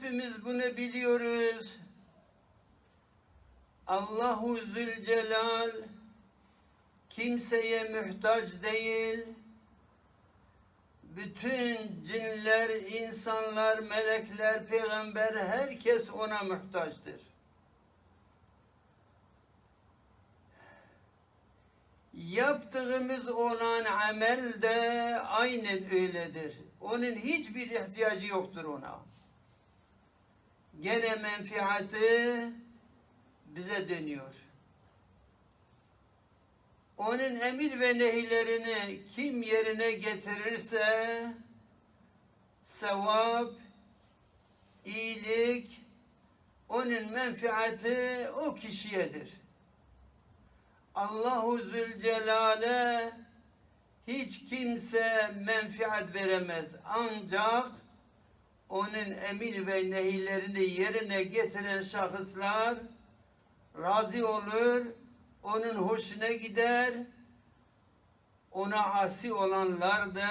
Hepimiz bunu biliyoruz. Allahu Zülcelal kimseye muhtaç değil. Bütün cinler, insanlar, melekler, peygamber herkes ona muhtaçtır. Yaptığımız olan amel de aynen öyledir. Onun hiçbir ihtiyacı yoktur ona gene menfiatı bize dönüyor. Onun emir ve nehilerini kim yerine getirirse sevap, iyilik, onun menfiatı o kişiyedir. Allahu Zülcelal'e hiç kimse menfiat veremez. Ancak onun emir ve nehilerini yerine getiren şahıslar razı olur, onun hoşuna gider, ona asi olanlar da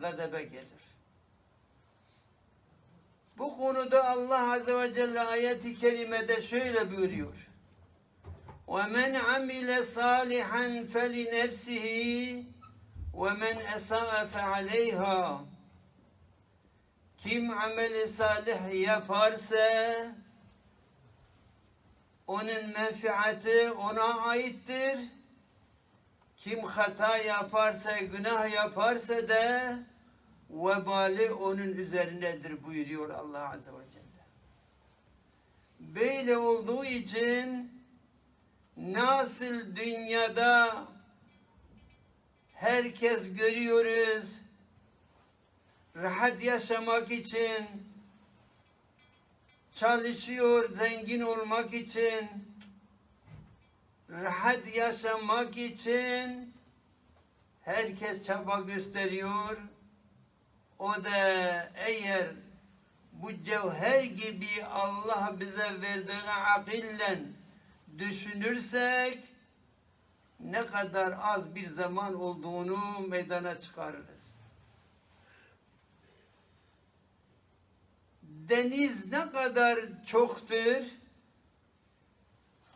gadebe gelir. Bu konuda Allah Azze ve Celle ayeti kerimede şöyle buyuruyor. وَمَنْ عَمِلَ صَالِحًا فَلِنَفْسِهِ وَمَنْ أَسَاءَ فَعَلَيْهَا kim ameli salih yaparsa onun menfaati ona aittir. Kim hata yaparsa, günah yaparsa da vebali onun üzerindedir buyuruyor Allah Azze ve Celle. Böyle olduğu için nasıl dünyada herkes görüyoruz, rahat yaşamak için çalışıyor zengin olmak için rahat yaşamak için herkes çaba gösteriyor. O da eğer bu cevher gibi Allah bize verdiği akillen düşünürsek ne kadar az bir zaman olduğunu meydana çıkarırız. Deniz ne kadar çoktur,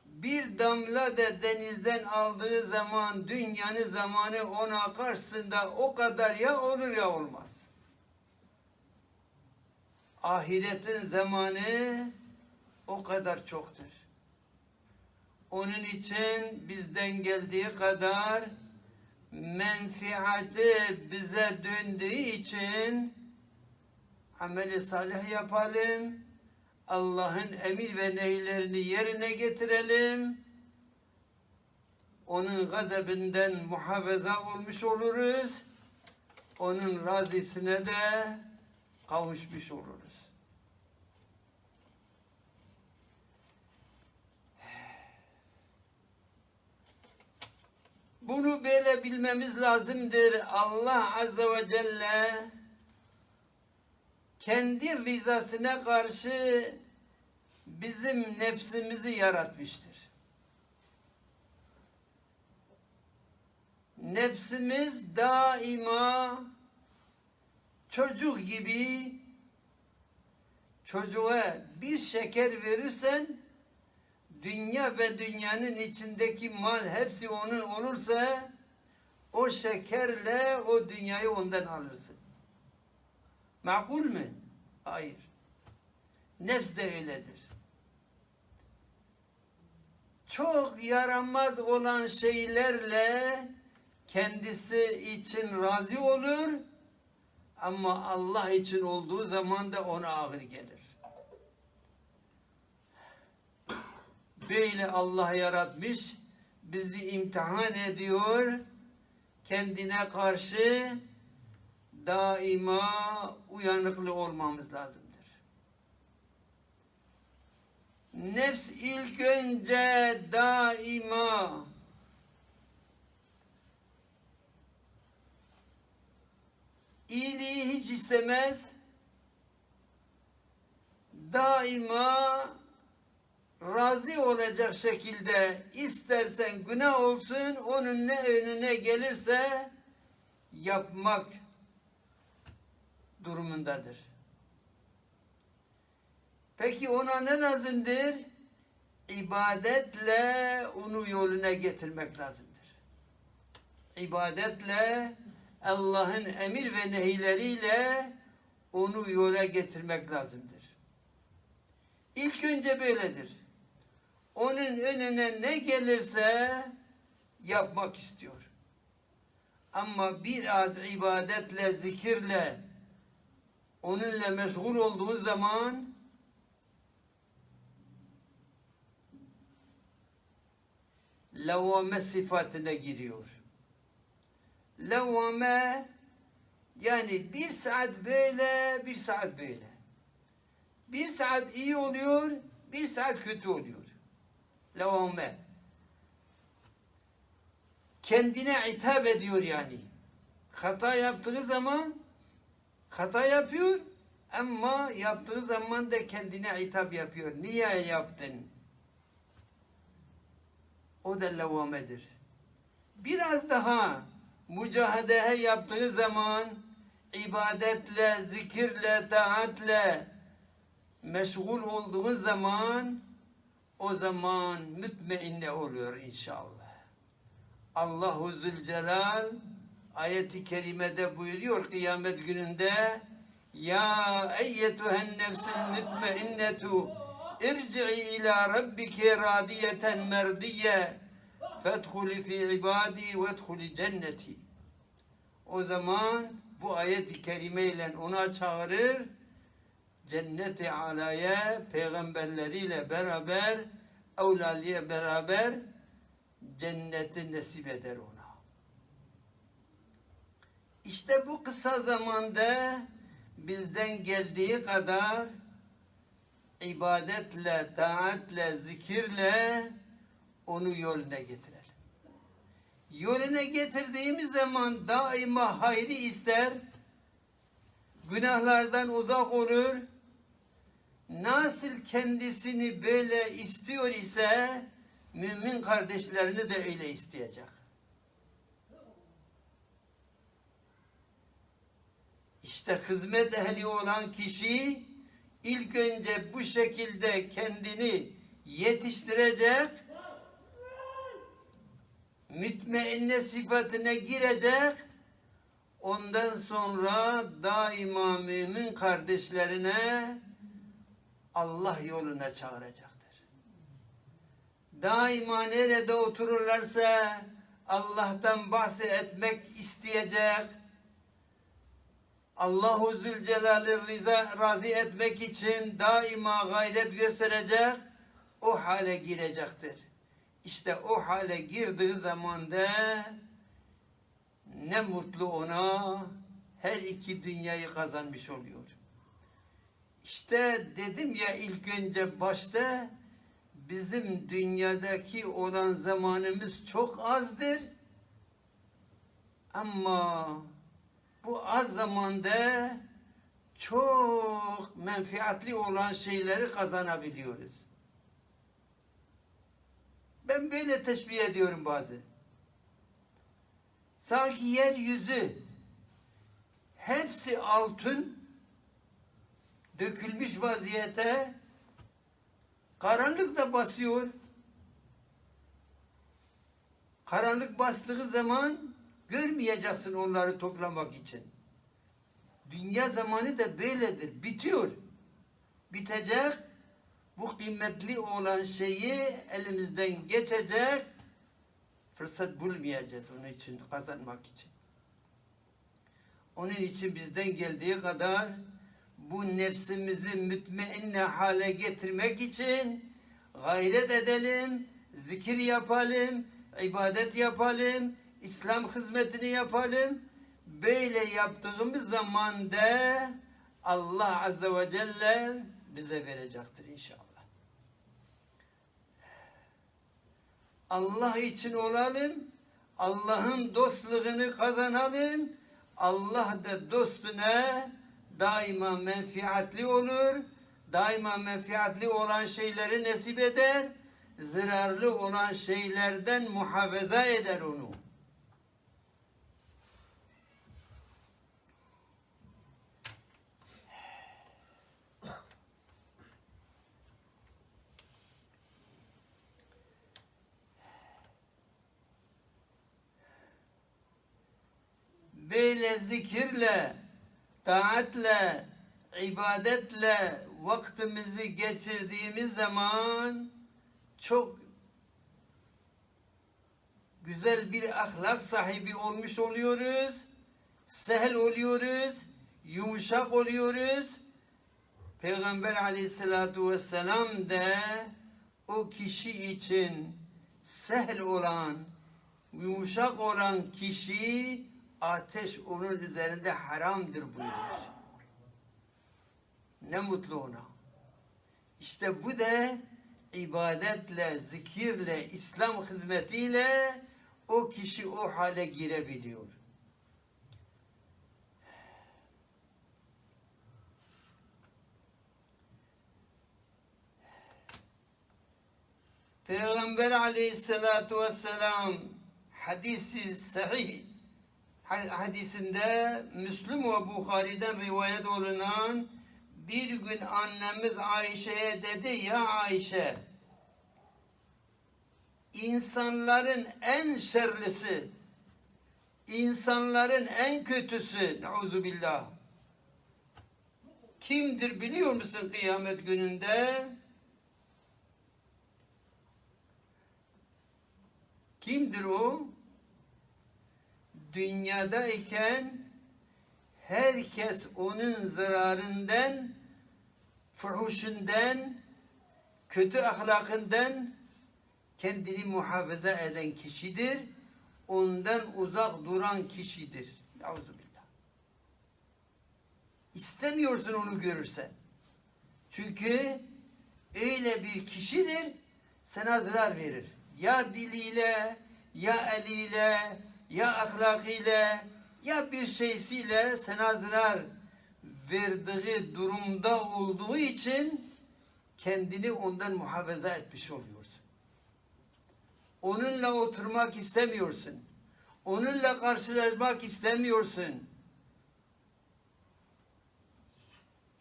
bir damla da denizden aldığı zaman dünyanın zamanı ona karşısında o kadar ya olur ya olmaz. Ahiretin zamanı o kadar çoktur. Onun için bizden geldiği kadar menfiatı bize döndüğü için ameli salih yapalım. Allah'ın emir ve neylerini yerine getirelim. Onun gazebinden muhafaza olmuş oluruz. Onun razisine de kavuşmuş oluruz. Bunu böyle bilmemiz lazımdır. Allah Azze ve Celle kendi rızasına karşı bizim nefsimizi yaratmıştır. Nefsimiz daima çocuk gibi çocuğa bir şeker verirsen dünya ve dünyanın içindeki mal hepsi onun olursa o şekerle o dünyayı ondan alırsın. Makul mü? Hayır. Nefs de öyledir. Çok yaramaz olan şeylerle kendisi için razı olur ama Allah için olduğu zaman da ona ağır gelir. Böyle Allah yaratmış, bizi imtihan ediyor. kendine karşı daima uyanıklı olmamız lazımdır. Nefs ilk önce daima iyiliği hiç istemez. Daima razı olacak şekilde istersen günah olsun onun ne önüne gelirse yapmak durumundadır. Peki ona ne lazımdır? İbadetle onu yoluna getirmek lazımdır. İbadetle Allah'ın emir ve nehileriyle onu yola getirmek lazımdır. İlk önce böyledir. Onun önüne ne gelirse yapmak istiyor. Ama biraz ibadetle, zikirle, onunla meşgul olduğu zaman levame sıfatına giriyor. Levame yani bir saat böyle, bir saat böyle. Bir saat iyi oluyor, bir saat kötü oluyor. Levame. Kendine hitap ediyor yani. Hata yaptığı zaman hata yapıyor ama yaptığı zaman da kendine hitap yapıyor. Niye yaptın? O da levamedir. Biraz daha mücahede yaptığı zaman ibadetle, zikirle, taatle meşgul olduğu zaman o zaman mütmeinne oluyor inşallah. Allahu Zülcelal ayeti kerimede buyuruyor kıyamet gününde Ya eyyetühen nefsül mütmeinnetu irci'i ila rabbike radiyeten merdiye fedhuli fi ibadi vedhuli cenneti o zaman bu ayet-i kerimeyle ona çağırır cenneti alaya peygamberleriyle beraber evlaliye beraber cenneti nasip eder ona. İşte bu kısa zamanda bizden geldiği kadar ibadetle, taatle, zikirle onu yoluna getirelim. Yoluna getirdiğimiz zaman daima hayrı ister, günahlardan uzak olur, nasıl kendisini böyle istiyor ise mümin kardeşlerini de öyle isteyecek. İşte hizmet ehli olan kişi ilk önce bu şekilde kendini yetiştirecek, mütmeinne sıfatına girecek, ondan sonra daima mümin kardeşlerine Allah yoluna çağıracaktır. Daima nerede otururlarsa Allah'tan bahsetmek isteyecek. Allahu Zülcelal'i riza, razı etmek için daima gayret gösterecek. O hale girecektir. İşte o hale girdiği zaman da ne mutlu ona her iki dünyayı kazanmış oluyor. İşte dedim ya ilk önce başta bizim dünyadaki olan zamanımız çok azdır. Ama bu az zamanda çok menfaatli olan şeyleri kazanabiliyoruz. Ben böyle teşbih ediyorum bazı. Sanki yeryüzü hepsi altın dökülmüş vaziyette karanlık da basıyor. Karanlık bastığı zaman görmeyeceksin onları toplamak için. Dünya zamanı da böyledir. Bitiyor. Bitecek. Bu kıymetli olan şeyi elimizden geçecek. Fırsat bulmayacağız onun için, kazanmak için. Onun için bizden geldiği kadar bu nefsimizi mütmeinne hale getirmek için gayret edelim, zikir yapalım, ibadet yapalım, İslam hizmetini yapalım. Böyle yaptığımız zaman da Allah Azze ve Celle bize verecektir inşallah. Allah için olalım. Allah'ın dostluğunu kazanalım. Allah da dostuna daima menfiatli olur. Daima menfiatli olan şeyleri nasip eder. Zararlı olan şeylerden muhafaza eder onu. Böyle zikirle, taatle, ibadetle vaktimizi geçirdiğimiz zaman çok güzel bir ahlak sahibi olmuş oluyoruz. Sehel oluyoruz, yumuşak oluyoruz. Peygamber aleyhissalatu vesselam da o kişi için sehel olan, yumuşak olan kişi ateş onun üzerinde haramdır buyurmuş. Ne mutlu ona. İşte bu da ibadetle, zikirle, İslam hizmetiyle o kişi o hale girebiliyor. Peygamber aleyhissalatu vesselam hadisi sahih hadisinde Müslüm ve Bukhari'den rivayet olunan bir gün annemiz Ayşe'ye dedi ya Ayşe insanların en şerlisi insanların en kötüsü billah kimdir biliyor musun kıyamet gününde? Kimdir o? Dünyadayken herkes onun zararından, fuhuşundan, kötü ahlakından kendini muhafaza eden kişidir. Ondan uzak duran kişidir. Euzubillah. İstemiyorsun onu görürsen. Çünkü öyle bir kişidir sana zarar verir. Ya diliyle, ya eliyle, ya ahlakıyla ya bir şeysiyle sana zarar verdiği durumda olduğu için kendini ondan muhafaza etmiş oluyorsun. Onunla oturmak istemiyorsun. Onunla karşılaşmak istemiyorsun.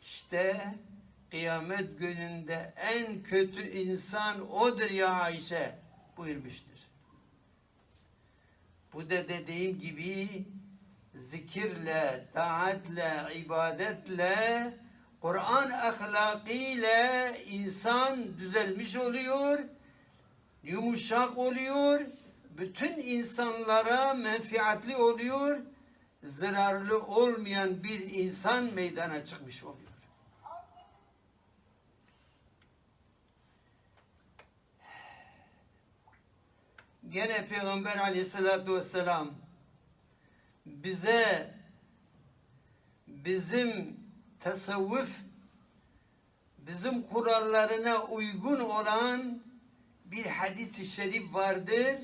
İşte kıyamet gününde en kötü insan odur ya Ayşe buyurmuştur. Bu da dediğim gibi zikirle, taatle, ibadetle, Kur'an ahlakıyla insan düzelmiş oluyor, yumuşak oluyor, bütün insanlara menfiatli oluyor, zararlı olmayan bir insan meydana çıkmış oluyor. Gene Peygamber aleyhissalatü vesselam bize bizim tasavvuf bizim kurallarına uygun olan bir hadis-i şerif vardır.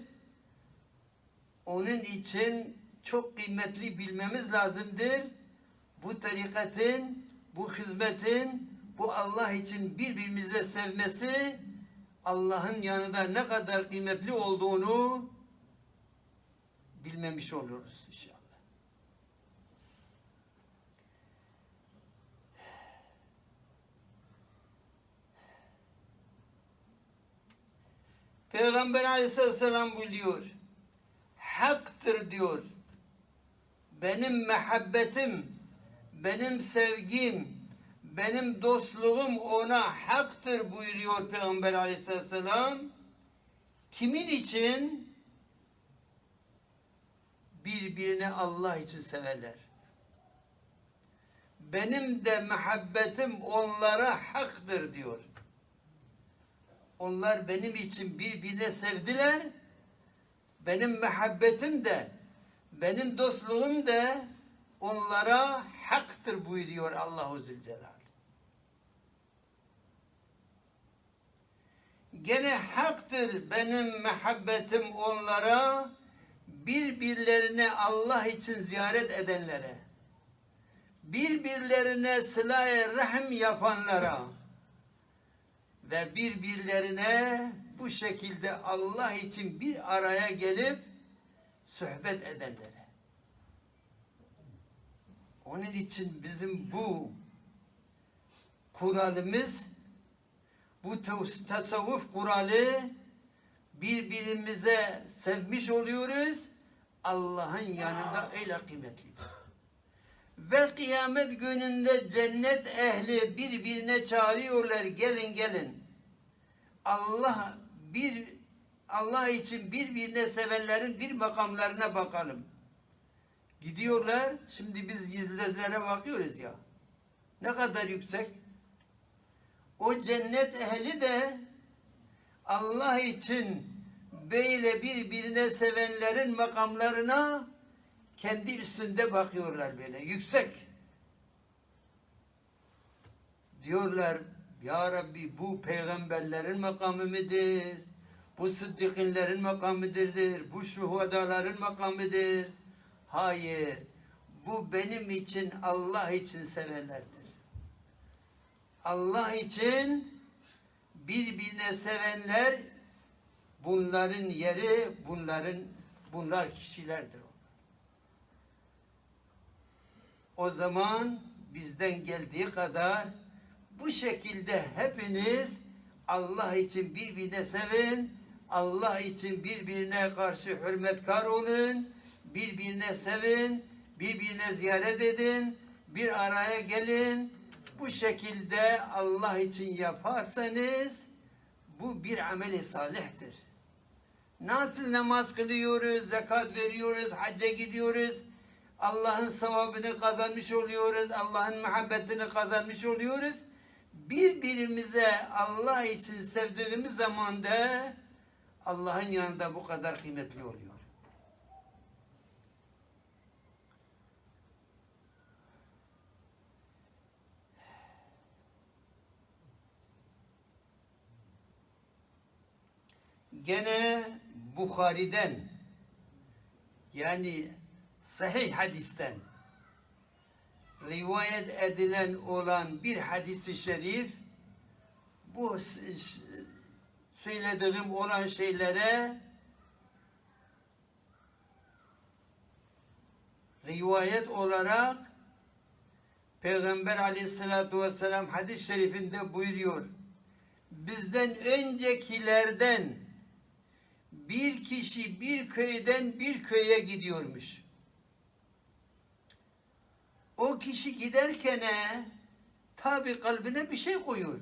Onun için çok kıymetli bilmemiz lazımdır. Bu tarikatın, bu hizmetin, bu Allah için birbirimize sevmesi Allah'ın yanında ne kadar kıymetli olduğunu bilmemiş oluruz inşallah. Peygamber aleyhisselam buyuruyor. Haktır diyor. Benim mehabbetim, benim sevgim, benim dostluğum ona haktır buyuruyor Peygamber aleyhisselam. Kimin için? Birbirini Allah için severler. Benim de muhabbetim onlara haktır diyor. Onlar benim için birbirine sevdiler. benim muhabbetim de, benim dostluğum da onlara haktır buyuruyor Allahu Zülcelal. Gene haktır benim muhabbetim onlara, birbirlerine Allah için ziyaret edenlere, birbirlerine sıla rahim yapanlara ve birbirlerine bu şekilde Allah için bir araya gelip sohbet edenlere. Onun için bizim bu kuralımız bu tasavvuf kuralı birbirimize sevmiş oluyoruz. Allah'ın yanında öyle kıymetlidir. Ve kıyamet gününde cennet ehli birbirine çağırıyorlar gelin gelin. Allah bir Allah için birbirine sevenlerin bir makamlarına bakalım. Gidiyorlar. Şimdi biz yıldızlara bakıyoruz ya. Ne kadar yüksek. O cennet ehli de Allah için böyle birbirine sevenlerin makamlarına kendi üstünde bakıyorlar böyle yüksek. Diyorlar ya Rabbi bu peygamberlerin makamı mıdır? Bu sıddıkınların makamı mıdır? Bu şuhadaların makamı mıdır? Hayır. Bu benim için Allah için sevenlerdir. Allah için birbirine sevenler bunların yeri bunların bunlar kişilerdir. O zaman bizden geldiği kadar bu şekilde hepiniz Allah için birbirine sevin, Allah için birbirine karşı hürmetkar olun, birbirine sevin, birbirine ziyaret edin, bir araya gelin. Bu şekilde Allah için yaparsanız bu bir ameli salihtir. Nasıl namaz kılıyoruz, zekat veriyoruz, hacca gidiyoruz, Allah'ın sevabını kazanmış oluyoruz, Allah'ın muhabbetini kazanmış oluyoruz. Birbirimize Allah için sevdiğimiz zaman da Allah'ın yanında bu kadar kıymetli oluyor. Gene Bukhari'den yani sahih hadisten rivayet edilen olan bir hadisi şerif bu söylediğim olan şeylere rivayet olarak Peygamber aleyhissalatü vesselam hadis-i şerifinde buyuruyor. Bizden öncekilerden bir kişi bir köyden bir köye gidiyormuş. O kişi giderken tabi kalbine bir şey koyuyor.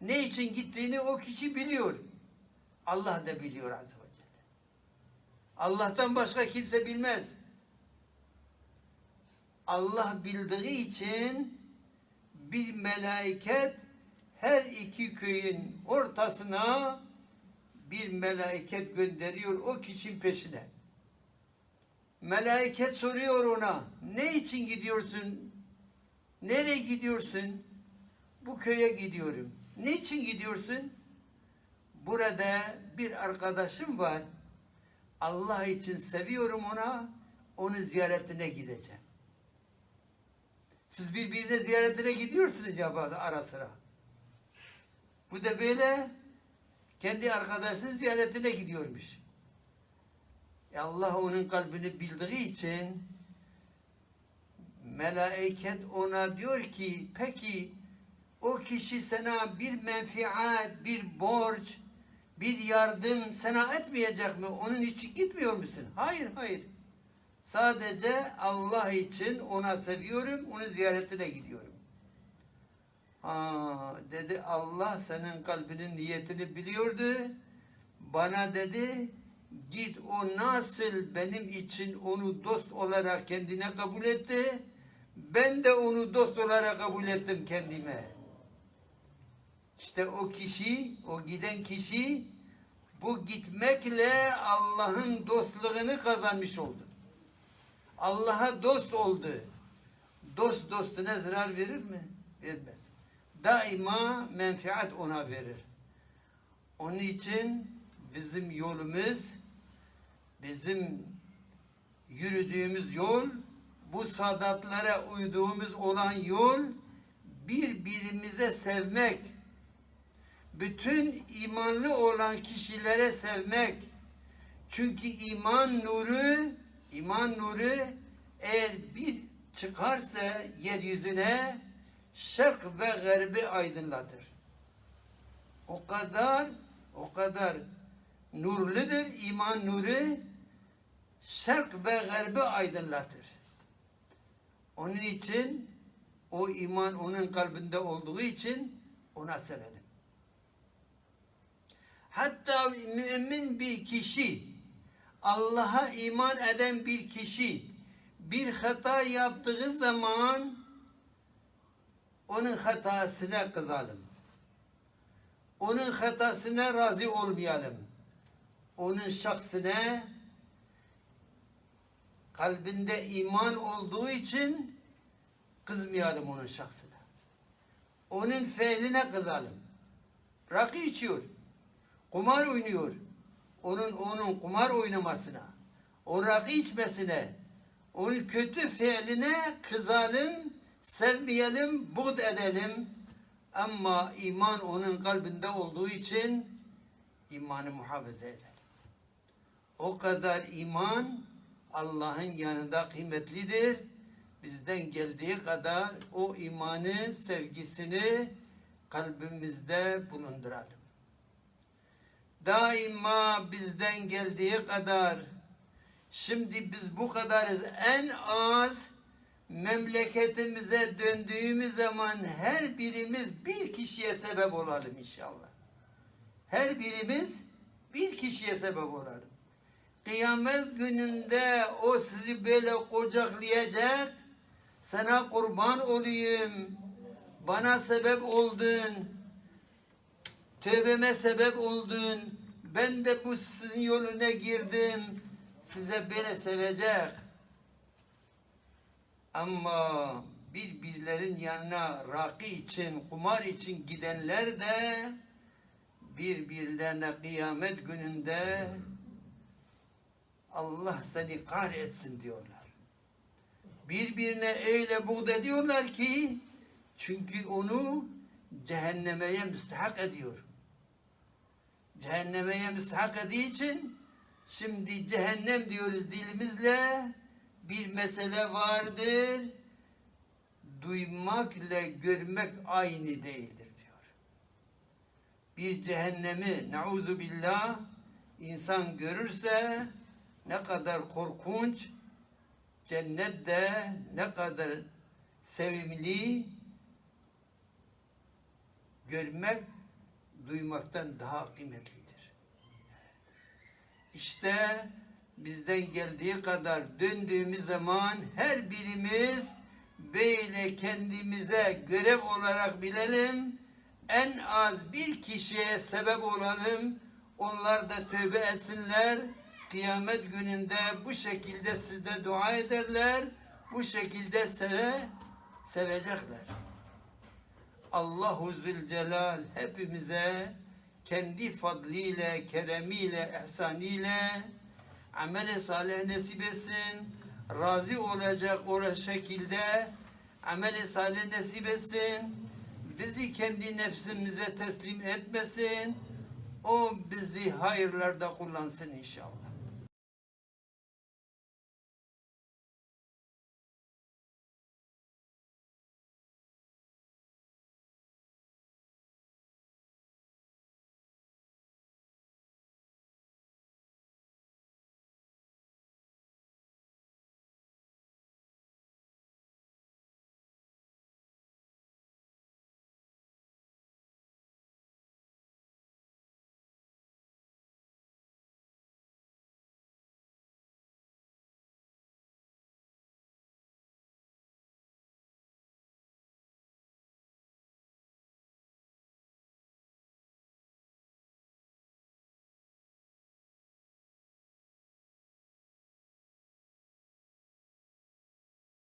Ne için gittiğini o kişi biliyor. Allah da biliyor azze ve celle. Allah'tan başka kimse bilmez. Allah bildiği için bir melaiket her iki köyün ortasına bir melaiket gönderiyor o kişinin peşine. Melaiket soruyor ona, ne için gidiyorsun? Nereye gidiyorsun? Bu köye gidiyorum. Ne için gidiyorsun? Burada bir arkadaşım var. Allah için seviyorum ona, onu ziyaretine gideceğim. Siz birbirine ziyaretine gidiyorsunuz ya bazı ara sıra. Bu da böyle kendi arkadaşının ziyaretine gidiyormuş. E Allah onun kalbini bildiği için melaiket ona diyor ki peki o kişi sana bir menfiat, bir borç, bir yardım sana etmeyecek mi? Onun için gitmiyor musun? Hayır, hayır. Sadece Allah için ona seviyorum, onu ziyaretine gidiyorum. Ha, dedi Allah senin kalbinin niyetini biliyordu. Bana dedi git o nasıl benim için onu dost olarak kendine kabul etti. Ben de onu dost olarak kabul ettim kendime. İşte o kişi, o giden kişi Bu gitmekle Allah'ın dostluğunu kazanmış oldu. Allah'a dost oldu. Dost dostuna zarar verir mi? Vermez. Daima menfaat ona verir. Onun için bizim yolumuz, bizim yürüdüğümüz yol, bu sadatlara uyduğumuz olan yol, birbirimize sevmek, bütün imanlı olan kişilere sevmek. Çünkü iman nuru, iman nuru eğer bir çıkarsa yeryüzüne şerk ve garbi aydınlatır. O kadar, o kadar nurludur iman nuru, şerk ve garbi aydınlatır. Onun için o iman onun kalbinde olduğu için ona sevelim. Hatta mümin bir kişi, Allah'a iman eden bir kişi bir hata yaptığı zaman onun hatasına kızalım. Onun hatasına razı olmayalım. Onun şahsına kalbinde iman olduğu için kızmayalım onun şahsına. Onun feiline kızalım. Rakı içiyor. Kumar oynuyor. Onun onun kumar oynamasına, o rakı içmesine, onun kötü fiiline kızalım, sevmeyelim, buğd edelim. Ama iman onun kalbinde olduğu için imanı muhafaza edelim. O kadar iman Allah'ın yanında kıymetlidir. Bizden geldiği kadar o imanı, sevgisini kalbimizde bulunduralım. Daima bizden geldiği kadar şimdi biz bu kadarız en az memleketimize döndüğümüz zaman her birimiz bir kişiye sebep olalım inşallah. Her birimiz bir kişiye sebep olalım. Kıyamet gününde o sizi böyle kucaklayacak. Sana kurban olayım. Bana sebep oldun. Tövbeme sebep oldun. Ben de bu sizin yoluna girdim. Size beni sevecek. Ama birbirlerin yanına rakı için, kumar için gidenler de birbirlerine kıyamet gününde Allah seni kahretsin diyorlar. Birbirine öyle buğd ediyorlar ki çünkü onu cehennemeye müstahak ediyor. Cehennemeye müstahak ediği için şimdi cehennem diyoruz dilimizle bir mesele vardır. Duymak ile görmek aynı değildir diyor. Bir cehennemi nauzu billah insan görürse ne kadar korkunç cennet de ne kadar sevimli görmek duymaktan daha kıymetlidir. İşte bizden geldiği kadar döndüğümüz zaman her birimiz böyle kendimize görev olarak bilelim. En az bir kişiye sebep olalım. Onlar da tövbe etsinler. Kıyamet gününde bu şekilde sizde dua ederler. Bu şekilde seve, sevecekler. Allahu Zülcelal hepimize kendi fadliyle, keremiyle, ihsaniyle amel-i salih nasip etsin. Razı olacak o şekilde amel-i salih nasip etsin. Bizi kendi nefsimize teslim etmesin. O bizi hayırlarda kullansın inşallah.